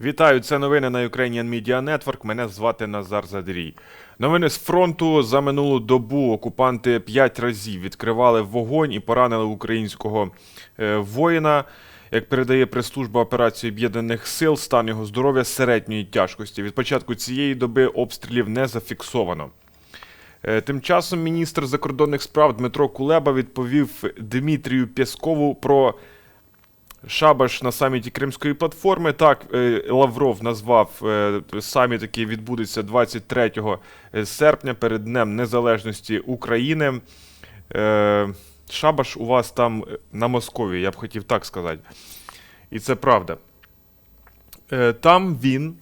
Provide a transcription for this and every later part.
Вітаю, це новини на Ukrainian Media Network. Мене звати Назар Задрій. Новини з фронту за минулу добу окупанти п'ять разів відкривали вогонь і поранили українського е, воїна. Як передає прес-служба операції Об'єднаних Сил, стан його здоров'я середньої тяжкості. Від початку цієї доби обстрілів не зафіксовано. Е, Тим часом міністр закордонних справ Дмитро Кулеба відповів Дмитрію Пєскову про Шабаш на саміті Кримської платформи. Так, е, Лавров назвав е, саміт, який відбудеться 23 серпня перед Днем Незалежності України. Е, Шабаш у вас там е, на Москові, я б хотів так сказати. І це правда. Е, Там він,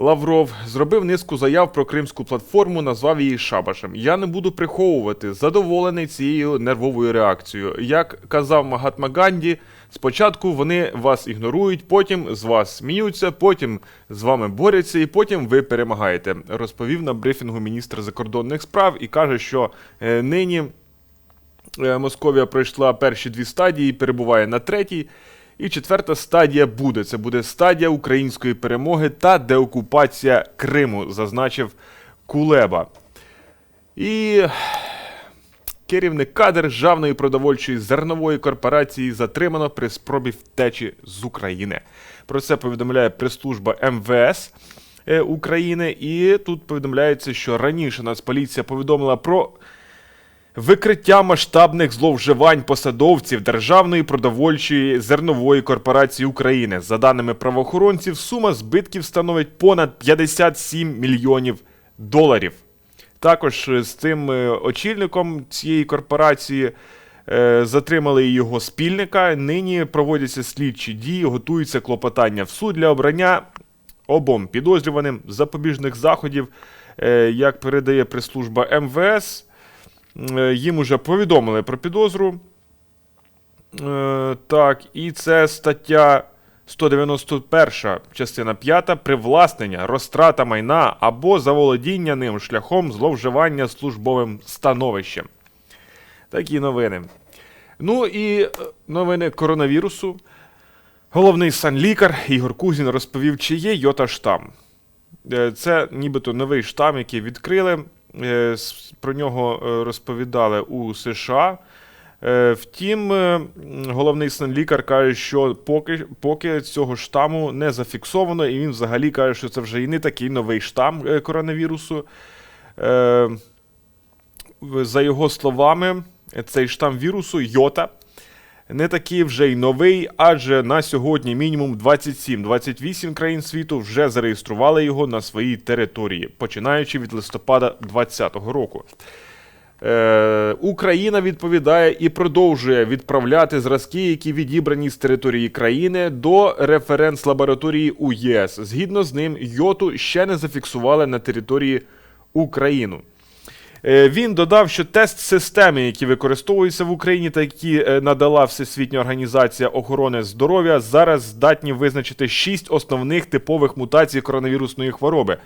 Лавров, зробив низку заяв про кримську платформу, назвав її Шабашем. Я не буду приховувати, задоволений цією нервовою реакцією. Як казав Магатма Ганді, спочатку вони вас ігнорують, потім з вас сміються, потім з вами борються, і потім ви перемагаєте. Розповів на брифінгу міністр закордонних справ і каже, що е, нині Е, Московія пройшла перші дві стадії, перебуває на третій. І четверта стадія буде. Це буде стадія української перемоги та деокупація Криму, зазначив Кулеба. І керівник державної продовольчої зернової корпорації затримано при спробі втечі з України. Про це повідомляє прес-служба МВС е, України. І тут повідомляється, що раніше Нацполіція повідомила про Викриття масштабних зловживань посадовців Державної продовольчої зернової корпорації України. За даними правоохоронців, сума збитків становить понад 57 мільйонів доларів. Також е, з цим е, очільником цієї корпорації е, затримали його спільника. Нині проводяться слідчі дії, готуються клопотання в суд для обрання обом підозрюваним запобіжних заходів. Як передає прес-служба МВС, їм уже повідомили про підозру. Е, Так, і це стаття 191, частина 5. Привласнення, розтрата майна або заволодіння ним шляхом зловживання службовим становищем. Такі новини. Ну і е, новини коронавірусу. Головний санлікар Ігор Кузін розповів, чи є йота штам. Е, Це нібито новий штам, який відкрили. Е, Про нього е, розповідали у США. Е, Втім, головний санлікар каже, що поки, поки цього штаму не зафіксовано, і він взагалі каже, що це вже і не такий новий штам коронавірусу. За його словами, цей штам вірусу Йота не такий вже й новий, адже на сьогодні мінімум 27-28 країн світу вже зареєстрували його на своїй території, починаючи від листопада 2020 року. Е, Україна відповідає і продовжує відправляти зразки, які відібрані з території країни, до референс-лабораторії у ЄС. Згідно з ним, йоту ще не зафіксували на території України. Е, Він додав, що тест системи, які використовуються в Україні та які е, надала Всесвітня організація охорони здоров'я, зараз здатні визначити шість основних типових мутацій коронавірусної хвороби: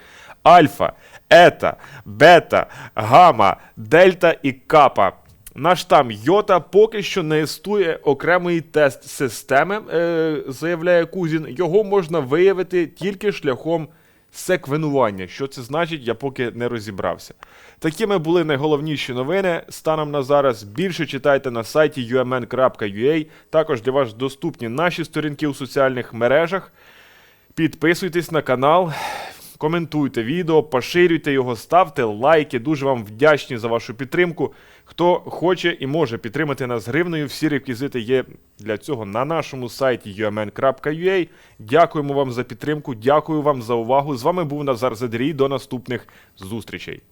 альфа, ета, бета, гамма, дельта і капа. Наш штам Йота поки що не існує окремої тест системи, е, заявляє Кузін. Його можна виявити тільки шляхом секвенування. Що це значить, я поки не розібрався. Такими були найголовніші новини. Станом на зараз більше читайте на сайті umn.ua. Також для вас доступні наші сторінки у соціальних мережах. Підписуйтесь на канал, коментуйте відео, поширюйте його, ставте лайки. Дуже вам вдячні за вашу підтримку. Хто хоче і може підтримати нас гривнею, всі реквізити є для цього на нашому сайті umn.ua. Дякуємо вам за підтримку, дякую вам за увагу. З вами був Назар Задрій. До наступних зустрічей.